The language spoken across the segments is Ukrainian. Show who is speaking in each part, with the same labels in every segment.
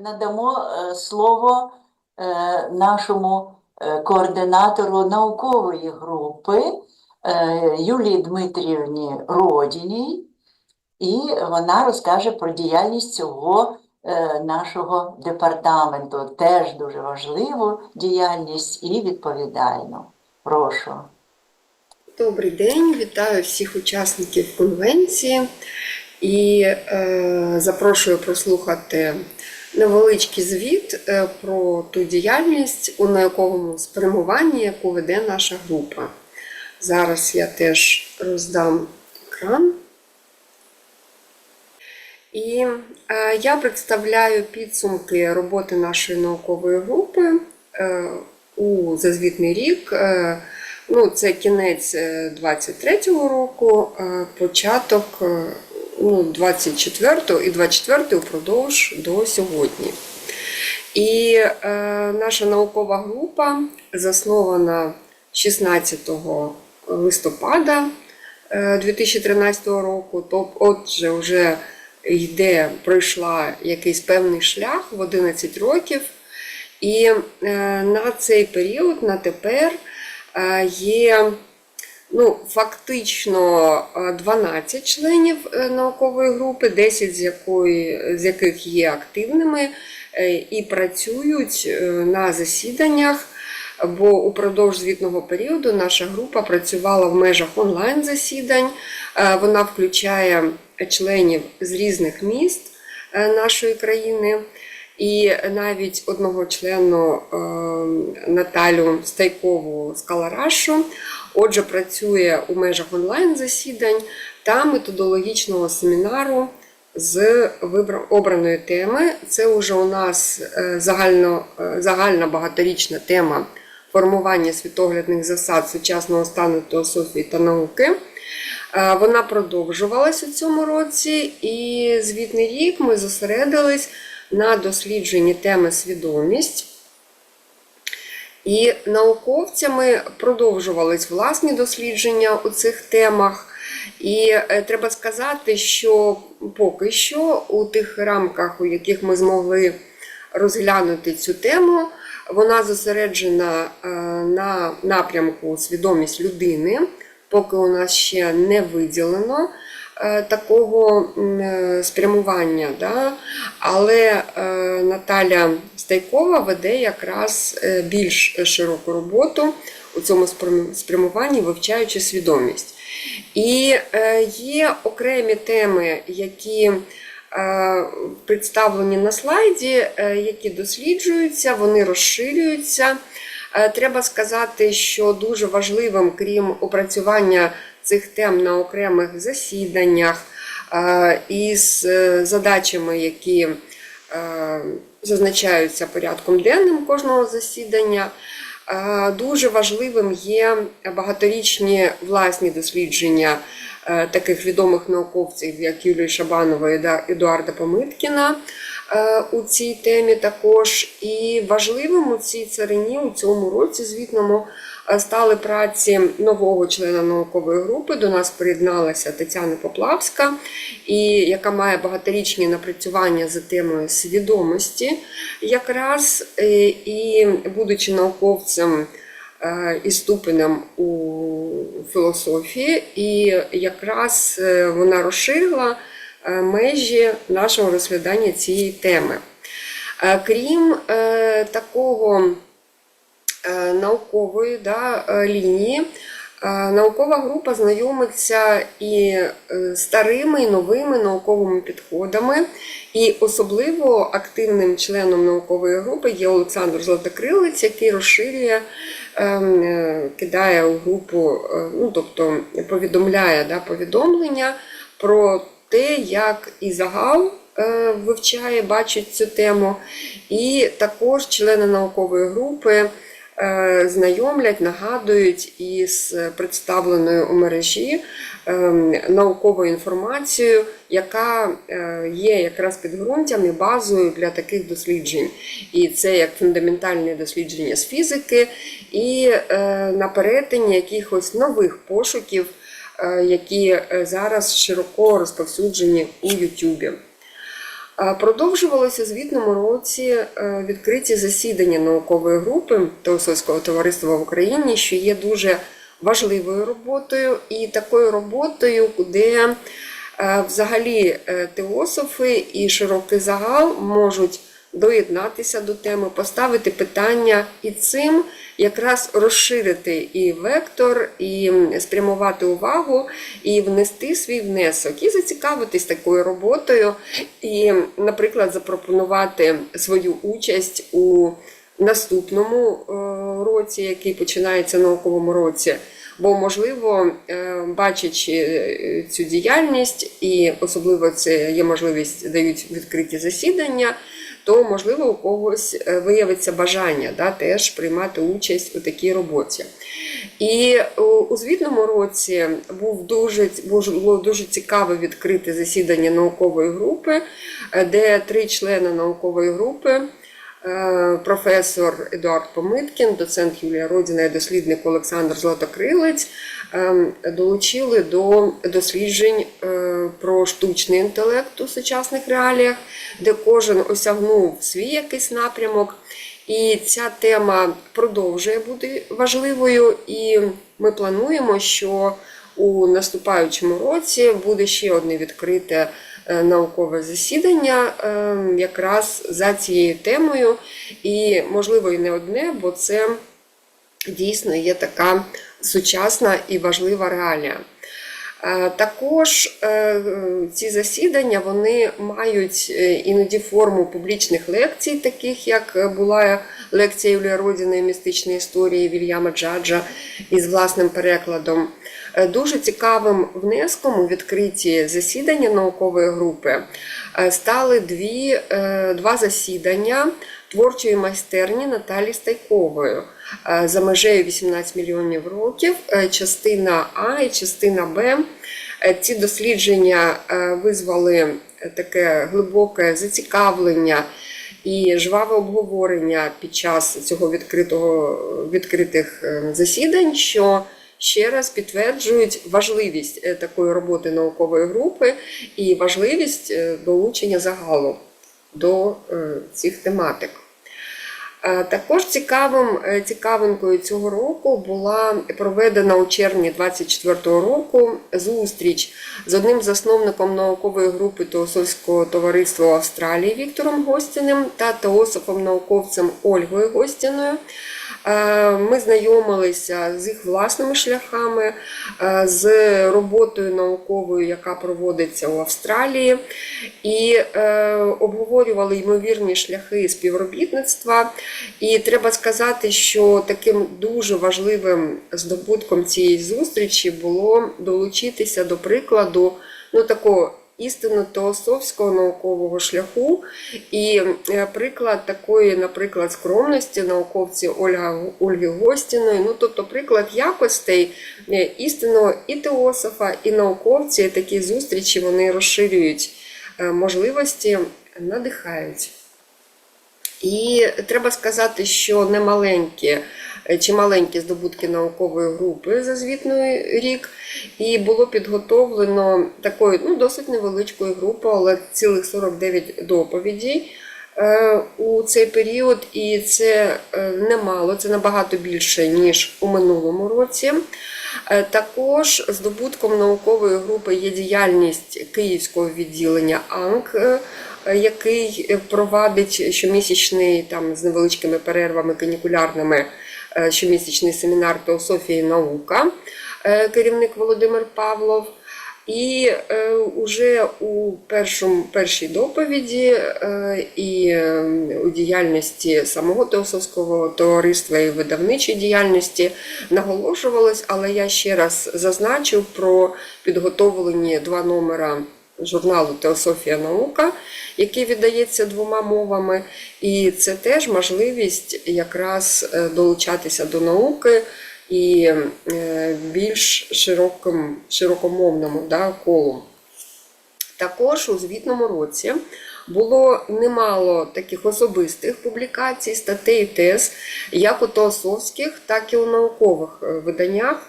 Speaker 1: надамо е, слово е, нашому е, координатору наукової групи Юлії Дмитріївні Родіній, і вона розкаже про діяльність цього нашого департаменту. Теж дуже важливу діяльність і відповідальну. Прошу.
Speaker 2: Добрий день, вітаю всіх учасників конвенції і е, запрошую прослухати невеличкий звіт е, про ту діяльність у науковому спрямуванні, яку веде наша група. Зараз я теж роздам екран. І е, я представляю підсумки роботи нашої наукової групи е, у зазвітний рік. Ну, це кінець 23-го року, початок ну, 24-го і 24-го впродовж до сьогодні. І е, наша наукова група заснована 16 листопада е, 2013 року. Тобто, отже, вже йде, пройшла якийсь певний шлях в 11 років. І е, на цей період, на тепер, е, є ну, фактично е, 12 членів е, наукової групи, 10 з, якої, з яких є активними е, і працюють е, на засіданнях. Бо упродовж звітного періоду наша група працювала в межах онлайн-засідань. Е, Вона включає членів з різних міст е, нашої країни. І навіть одного члену е, Наталю Стайкову з Каларашу, отже, працює у межах онлайн-засідань та методологічного семінару з обраної теми. Це вже у нас е, загально, е, загальна багаторічна тема формування світоглядних засад сучасного стану теософії та науки. Е, Вона продовжувалась у цьому році, і звітний рік ми зосередились на дослідженні теми свідомість. І науковцями продовжувались власні дослідження у цих темах. І е, треба сказати, що поки що у тих рамках, у яких ми змогли розглянути цю тему, вона зосереджена е, на напрямку свідомість людини, поки у нас ще не виділено е, такого е, спрямування. Да? Але е, Наталя Стайкова веде якраз більш широку роботу у цьому спрямуванні, вивчаючи свідомість. І є окремі теми, які представлені на слайді, які досліджуються, вони розширюються. Е, Треба сказати, що дуже важливим, крім опрацювання цих тем на окремих засіданнях е, із е, задачами, які зазначаються порядком денним кожного засідання. Дуже важливим є багаторічні власні дослідження таких відомих науковців, як Юлії Шабанова і Едуарда Помиткіна у цій темі також. І важливим у цій царині у цьому році звітному е, стали праці нового члена наукової групи. До нас приєдналася Тетяна Поплавська, і яка має багаторічні напрацювання за темою свідомості, якраз е, і будучи науковцем е, і ступенем у філософії, і якраз е, вона розширила е, межі нашого розглядання цієї теми. Е, Крім е, такого е, наукової да, е, лінії, е, наукова група знайомиться і е, старими, і новими науковими підходами. І особливо активним членом наукової групи є Олександр Златокрилець, який розширює, ем, е, кидає у групу, е, ну тобто повідомляє да, повідомлення про те, як і загал е, вивчає, бачить цю тему, і також члени наукової групи е, знайомлять, нагадують із представленою у мережі ем, науковою інформацією, яка е, є якраз підґрунтям і базою для таких досліджень. І це як фундаментальне дослідження з фізики, і е, на перетині якихось нових пошуків, е, які е, зараз широко розповсюджені у Ютубі. Е, Продовжувалося звітному році е, відкриті засідання наукової групи Теософського товариства в Україні, що є дуже важливою роботою і такою роботою, е, взагалі е, теософи і широкий загал можуть доєднатися до теми, поставити питання і цим якраз розширити і вектор, і спрямувати увагу, і внести свій внесок, і зацікавитись такою роботою, і, наприклад, запропонувати свою участь у наступному е, році, який починається науковому році. Бо, можливо, е, бачачи е, цю діяльність, і особливо це є можливість дають відкриті засідання, то можливо у когось е, виявиться бажання да, теж приймати участь у такій роботі. І у- звітному році був дуже, було дуже цікаве відкрите засідання наукової групи, е, де три члени наукової групи. Е, Професор Едуард Помиткін, доцент Юлія Родіна і дослідник Олександр Златокрилець ем, долучили до досліджень е, про штучний інтелект у сучасних реаліях, де кожен осягнув свій якийсь напрямок. І ця тема продовжує бути важливою, і ми плануємо, що у наступаючому році буде ще одне відкрите наукове засідання е, якраз за цією темою. І, можливо, і не одне, бо це дійсно є така сучасна і важлива реалія. Е, Також е, ці засідання вони мають е, іноді форму публічних лекцій, таких як була лекція Юлія Родіної містичної історії Вільяма Джаджа із власним перекладом. Дуже цікавим внеском у відкриті засідання наукової групи стали дві, два засідання творчої майстерні Наталі Стайкової за межею 18 мільйонів років, е, частина А і частина Б. Е, Ці дослідження е, визвали таке глибоке зацікавлення і жваве обговорення під час цього відкритого відкритих е, засідань, що ще раз підтверджують важливість е, такої роботи наукової групи і важливість е, долучення загалу до е, цих тематик. Е, Також цікавим, е, цікавинкою цього року була проведена у червні 24-го року зустріч з одним засновником наукової групи Теософського товариства Австралії Віктором Гостіним та теософом-науковцем Ольгою Гостіною. Е, Ми знайомилися з їх власними шляхами, е, з роботою науковою, яка проводиться у Австралії, і е, обговорювали ймовірні шляхи співробітництва. І треба сказати, що таким дуже важливим здобутком цієї зустрічі було долучитися до прикладу ну, такого істинно теософського наукового шляху. І е, приклад такої, наприклад, скромності науковці Ольга Ольги Гостіної, ну тобто приклад якостей е, істинного і теософа, і науковці такі зустрічі вони розширюють е, можливості, надихають. І треба сказати, що немаленькі е, чи маленькі здобутки наукової групи за звітний рік, і було підготовлено такою ну, досить невеличкою групою, але цілих 49 доповідей е, у цей період, і це е, немало, це набагато більше, ніж у минулому році. Також здобутком наукової групи є діяльність Київського відділення АНК, який провадить щомісячний там з невеличкими перервами канікулярними щомісячний семінар Теософія і наука, е, керівник Володимир Павлов. І е, уже у першому, першій доповіді е, і е, у діяльності самого Теософського товариства і видавничій діяльності наголошувалось, але я ще раз зазначив про підготовлені два номера журналу Теософія наука, який віддається двома мовами. І це теж можливість якраз е, долучатися до науки і е, більш широким, широкомовному да, колу. Також у звітному році було немало таких особистих публікацій, статей тез, як у теософських, так і у наукових е, виданнях,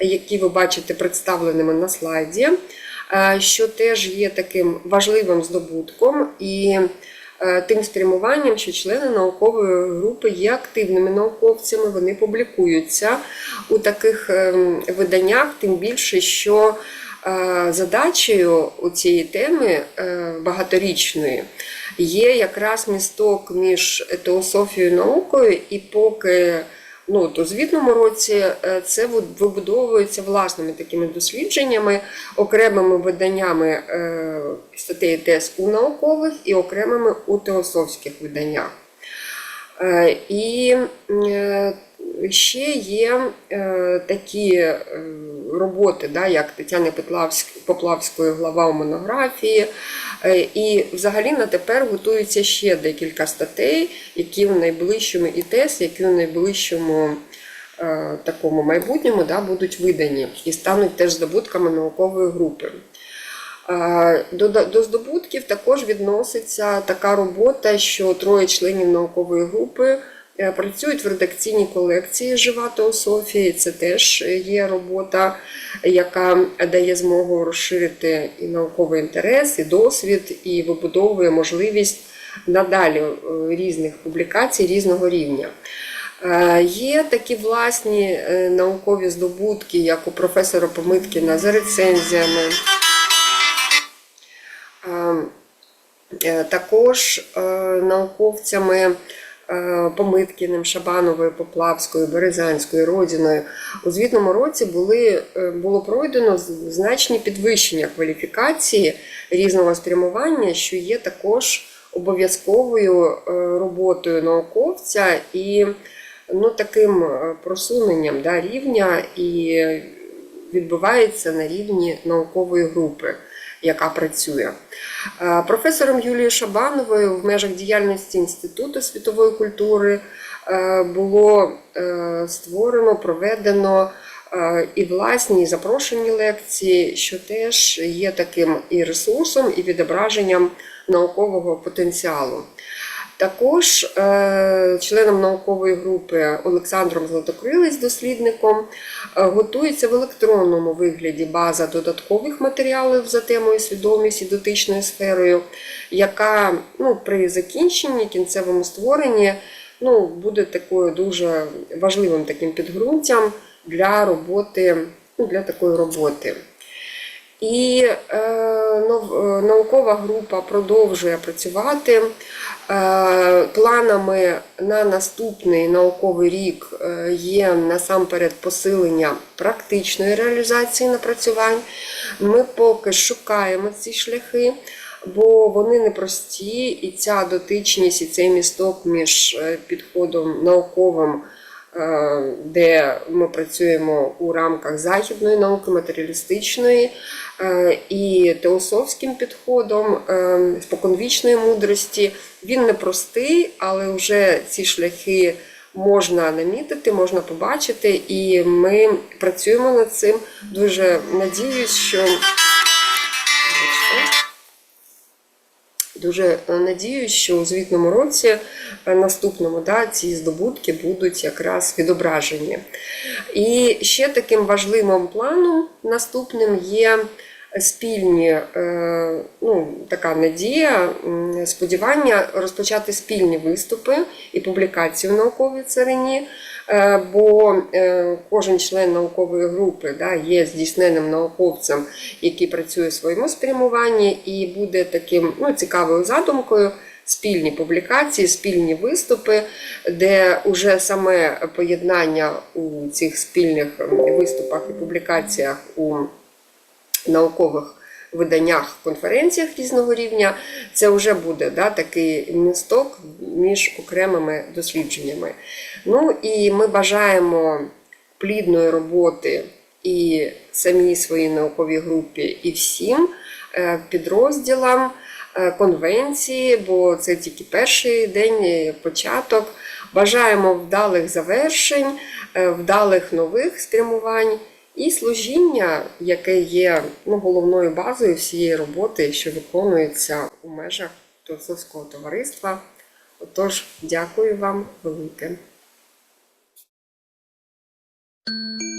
Speaker 2: які ви бачите представленими на слайді. Е, що теж є таким важливим здобутком і е, тим спрямуванням, що члени наукової групи є активними науковцями, вони публікуються у таких ем, виданнях, тим більше, що е, задачею у цієї теми е, багаторічної є якраз місток між теософією і наукою, і поки ну, то звітному році е, це вибудовується власними такими дослідженнями, окремими виданнями е, статей тез у наукових і окремими у теософських виданнях. Е, І ще є е, такі е, роботи, да, як Тетяни Поплавської глава у монографії. Е, І взагалі на тепер готується ще декілька статей, які в найближчому і тез, які в найближчому е, такому майбутньому да, будуть видані і стануть теж здобутками наукової групи. Е, До, до здобутків також відноситься така робота, що троє членів наукової групи працюють в редакційній колекції Жива теософія. Це теж є робота, яка дає змогу розширити і науковий інтерес, і досвід, і вибудовує можливість надалі е, різних публікацій різного рівня. Е, Є такі власні е, наукові здобутки, як у професора Помиткіна за рецензіями. Е, е, Також е, науковцями е, Помиткіним, Шабановою, Поплавською, Березанською, Родіною у звітному році були, е, було пройдено значні підвищення кваліфікації різного спрямування, що є також обов'язковою е, роботою науковця і ну, таким е, просуненням да, рівня і відбувається на рівні наукової групи, яка працює. Е, Професором Юлією Шабановою в межах діяльності Інституту світової культури е, було е, створено, проведено і власні і запрошені лекції, що теж є таким і ресурсом, і відображенням наукового потенціалу. Також е, членом наукової групи Олександром Златокрилець, дослідником, е, готується в електронному вигляді база додаткових матеріалів за темою свідомість і дотичною сферою, яка ну, при закінченні, кінцевому створенні ну, буде такою дуже важливим таким підґрунтям для роботи, ну, для такої роботи. І е, е, наукова група продовжує працювати. Е, планами на наступний науковий рік є насамперед посилення практичної реалізації напрацювань. Ми поки шукаємо ці шляхи, бо вони непрості, і ця дотичність, і цей місток між підходом науковим де ми працюємо у рамках західної науки, матеріалістичної е, і теософським підходом е, споконвічної мудрості. Він непростий, але вже ці шляхи можна намітити, можна побачити, і ми працюємо над цим. Дуже надіюсь, що. Дуже е, надіюсь, що у звітному році е, наступному да, ці здобутки будуть якраз відображені. І ще таким важливим планом наступним є спільні, е, ну, така надія, сподівання розпочати спільні виступи і публікації в науковій царині. Е, Бо е, кожен член наукової групи да, є здійсненим науковцем, який працює в своєму спрямуванні, і буде таким ну, цікавою задумкою спільні публікації, спільні виступи, де уже саме поєднання у цих спільних виступах і публікаціях у наукових виданнях, конференціях різного рівня, це вже буде да, такий місток між окремими дослідженнями. Ну і ми бажаємо плідної роботи і самій своїй науковій групі, і всім е, підрозділам е, конвенції, бо це тільки перший день, е, початок. Бажаємо вдалих завершень, вдалих нових спрямувань і служіння, яке є ну, головною базою всієї роботи, що виконується у межах Теософського товариства. Отож, дякую вам велике. Thank you.